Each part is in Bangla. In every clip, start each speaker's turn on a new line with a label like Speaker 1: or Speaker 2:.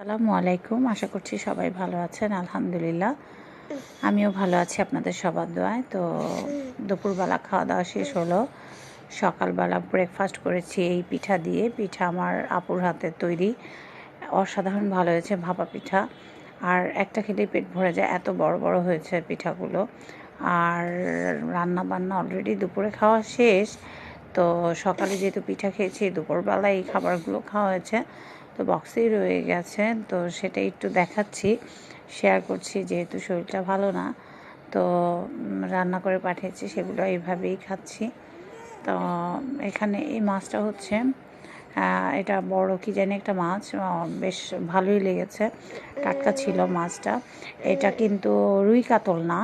Speaker 1: আসসালামু আলাইকুম। আশা করছি সবাই ভালো আছেন, আলহামদুলিল্লাহ। আমিও ভালো আছি আপনাদের সবার দোয়ায়। তো দুপুরবেলা খাওয়া দাওয়া শেষ হলো। সকালবেলা ব্রেকফাস্ট করেছি এই পিঠা দিয়ে। পিঠা আমার আপুর হাতের তৈরি। অসাধারণ ভালো হয়েছে ভাপা পিঠা। আর একটা খেলেই পেট ভরে যায়, এত বড় বড় হয়েছে পিঠাগুলো। আর রান্না বান্না অলরেডি দুপুরে খাওয়া শেষ। তো সকালে যেহেতু পিঠা খেয়েছি দুপুরবেলা এই খাবারগুলো খাওয়া হয়েছে। তো বক্সেই রয়ে গেছে, তো সেটা একটু দেখাচ্ছি। শেয়ার করছি যেহেতু শরীরটা ভালো না, তো রান্না করে পাঠিয়েছি, সেগুলো এইভাবেই খাচ্ছি। তো এখানে এই মাছটা হচ্ছে এটা বড় কি জানি একটা মাছ বেশ ভালোই লেগেছে, টাটকা ছিল মাছটা। এটা কিন্তু রুই কাতল না,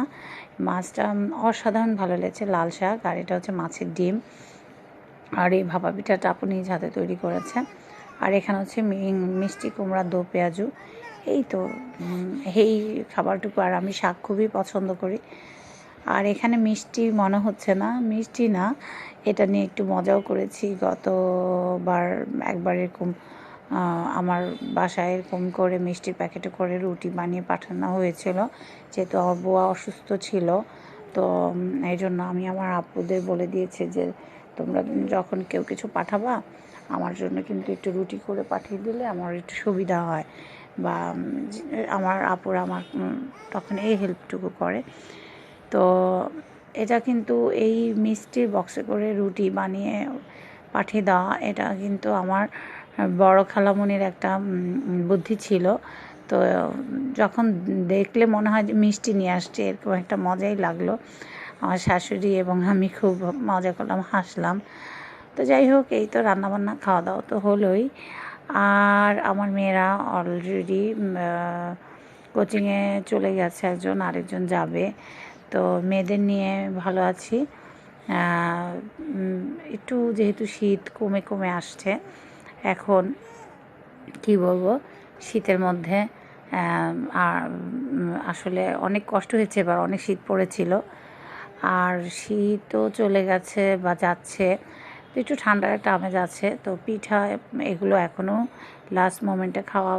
Speaker 1: মাছটা অসাধারণ ভালো লেগেছে, লাল শাক, আর এটা হচ্ছে মাছের ডিম। আর এই ভাপা পিঠাটা আপনি নিজ হাতে তৈরি করেছেন আর এখানে হচ্ছে মিষ্টি কুমড়া, দো পেঁয়াজু। এই তো এই খাবারটুকু আর আমি শাক খুবই পছন্দ করি। আর এখানে মিষ্টি মনে হচ্ছে না, মিষ্টি না, এটা নিয়ে একটু মজাও করেছি। গতবার একবার এরকম আমার বাসায় এরকম করে মিষ্টির প্যাকেটে করে রুটি বানিয়ে পাঠানো হয়েছিল। যেহেতু আমার বুয়া অসুস্থ ছিল, তো এই জন্য আমি আমার আপুদের বলে দিয়েছি যে, তোমরা যখন কেউ কিছু পাঠাবা আমার জন্য কিন্তু একটু রুটি করে পাঠিয়ে দিলে আমার একটু সুবিধা হয়। বা আমার আপুর আমার তখন এই হেল্পটুকু করে। তো এটা কিন্তু এই মিষ্টির বক্সে করে রুটি বানিয়ে পাঠিয়ে দেওয়া, এটা কিন্তু আমার বড় খালামনির একটা বুদ্ধি ছিল। তো যখন দেখলে মনে হয় যে মিষ্টি নিয়ে আসছে, এরকম একটা মজাই লাগল। আমার শাশুড়ি এবং আমি খুব মজা করলাম, হাসলাম। তো যাই হোক এই তো রান্নাবান্না খাওয়া দাওয়া তো হলোই। আর আমার মেয়েরা অলরেডি কোচিংয়ে চলে গেছে একজন, আরেকজন যাবে। তো মেয়েদের নিয়ে ভালো আছি। একটু যেহেতু শীত কমে কমে আসছে, এখন কি বলব, শীতের মধ্যে আসলে অনেক কষ্ট হয়েছে এবার, অনেক শীত পড়েছিল। আর শীতও চলে গেছে বা যাচ্ছে। একটু ঠান্ডার একটা আমেজ আছে। তো পিঠা এগুলো এখনও লাস্ট মোমেন্টে খাওয়া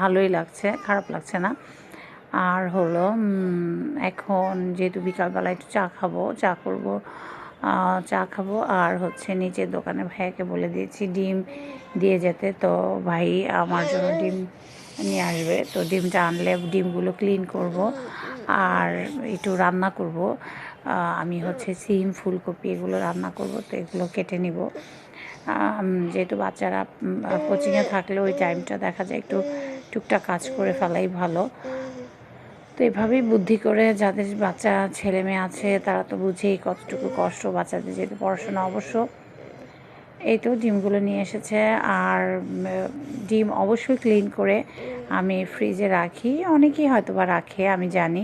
Speaker 1: ভালোই লাগছে, খারাপ লাগছে না। আর হলো এখন যেহেতু বিকালবেলা একটু চা খাব, চা করব চা খাব। আর হচ্ছে নিচের দোকানে ভাইয়াকে বলে দিয়েছি ডিম দিয়ে যেতে। তো ভাই আমার জন্য ডিম নিয়ে আসবে। তো ডিমটা আনলে ডিমগুলো ক্লিন করব আর একটু রান্না করব। আমি হচ্ছে সিম, ফুলকপি এগুলো রান্না করব, তো এগুলো কেটে নিব। যেহেতু বাচ্চারা কোচিংয়ে থাকলে ওই টাইমটা দেখা যায় একটু টুকটাক কাজ করে ফেলাই ভালো। তো এভাবেই বুদ্ধি করে যাদের বাচ্চা, ছেলে মেয়ে আছে, তারা তো বুঝেই কতটুকু কষ্ট বাচ্চাদের, যেহেতু পড়াশোনা অবশ্য। এই তো ডিমগুলো নিয়ে এসেছে, আর ডিম অবশ্যই ক্লিন করে আমি ফ্রিজে রাখি। অনেকেই হয়তো বা রাখে, আমি জানি।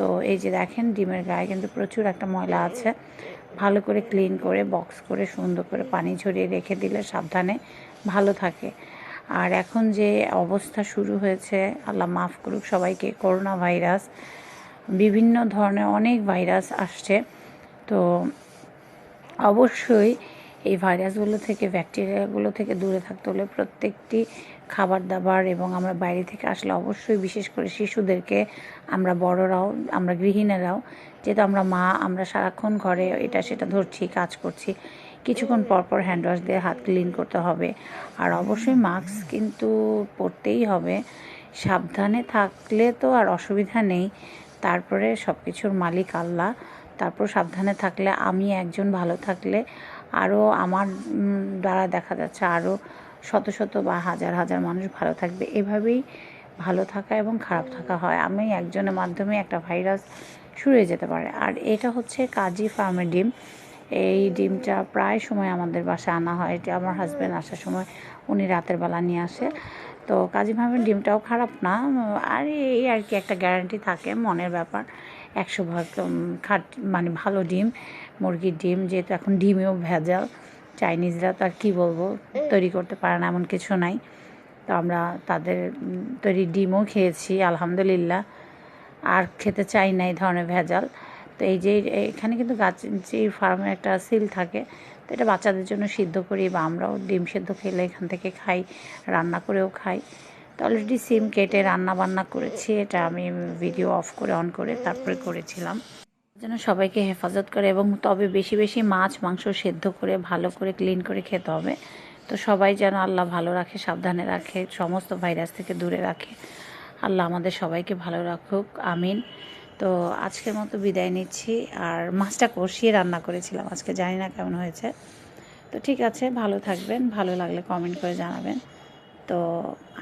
Speaker 1: তো এই যে দেখেন, ডিমের গায়ে কিন্তু প্রচুর একটা ময়লা আছে। ভালো করে ক্লিন করে বক্স করে, সুন্দর করে পানি ঝরিয়ে রেখে দিলে সাবধানে ভালো থাকে। আর এখন যে অবস্থা শুরু হয়েছে, আল্লাহ মাফ করুক সবাইকে, করোনা ভাইরাস, বিভিন্ন ধরনের অনেক ভাইরাস আসছে। তো অবশ্যই এই ভাইরাসগুলো থেকে, ব্যাকটেরিয়াগুলো থেকে দূরে থাকতে হলে প্রত্যেকটি খাবার দাবার এবং আমরা বাইরে থেকে আসলে অবশ্যই বিশেষ করে শিশুদেরকে, আমরা বড়রাও, আমরা গৃহিণীরাও, যেহেতু আমরা মা, আমরা সারাক্ষণ ঘরে এটা সেটা ধরছি, কাজ করছি, কিছুক্ষণ পর পর হ্যান্ড ওয়াশ দিয়ে হাত ক্লিন করতে হবে। আর অবশ্যই মাস্ক কিন্তু পরতেই হবে। সাবধানে থাকলে তো আর অসুবিধা নেই। তারপরে সব কিছুর মালিক আল্লাহ। তারপর সাবধানে থাকলে আমি একজন ভালো থাকলে আরও আমার দ্বারা দেখা যাচ্ছে আরও শত শত বা হাজার হাজার মানুষ ভালো থাকবে। এভাবেই ভালো থাকা এবং খারাপ থাকা হয়। আমি একজনের মাধ্যমে একটা ভাইরাস হয়ে যেতে পারে। আর এটা হচ্ছে কাজী ফার্মের ডিম। এই ডিমটা প্রায় সময় আমাদের বাসায় আনা হয়। এটা আমার হাজব্যান্ড আসার সময় উনি রাতের বেলা নিয়ে আসে। তো কাজী ফার্মের ডিমটাও খারাপ না। আর এই আর কি একটা গ্যারান্টি থাকে, মনের ব্যাপার। একশো ভাগ খাট মানে ভালো ডিম, মুরগির ডিম, যেহেতু এখন ডিমেও ভেজাল, চাইনিজরা তো আর কী বলব, তৈরি করতে পারে না, এমন কিছু নাই। তো আমরা তাদের তৈরি ডিমও খেয়েছি, আলহামদুলিল্লাহ। আর খেতে চাই না এই ধরনের ভেজাল। তো এই যে, এখানে কিন্তু গাছ, যে ফার্মে একটা সিল থাকে, তো এটা বাচ্চাদের জন্য সিদ্ধ করি বা আমরাও ডিম সেদ্ধ খেলে এখান থেকে খাই, রান্না করেও খাই। অলরেডি সিম কেটে রান্না বান্না করেছি। এটা আমি ভিডিও অফ করে, অন করে তারপরে করেছিলাম। যেন সবাইকে হেফাজত করে এবং তবে বেশি বেশি মাছ, মাংস সেদ্ধ করে, ভালো করে ক্লিন করে খেতে হবে। তো সবাই যেন আল্লাহ ভালো রাখে, সাবধানে রাখে, সমস্ত ভাইরাস থেকে দূরে রাখে। আল্লাহ আমাদের সবাইকে ভালো রাখুক, আমিন। তো আজকের মতো বিদায় নিচ্ছি। আর মাছটা কষিয়ে রান্না করেছিলাম, আজকে জানি না কেমন হয়েছে। তো ঠিক আছে, ভালো থাকবেন, ভালো লাগলে কমেন্ট করে জানাবেন। তো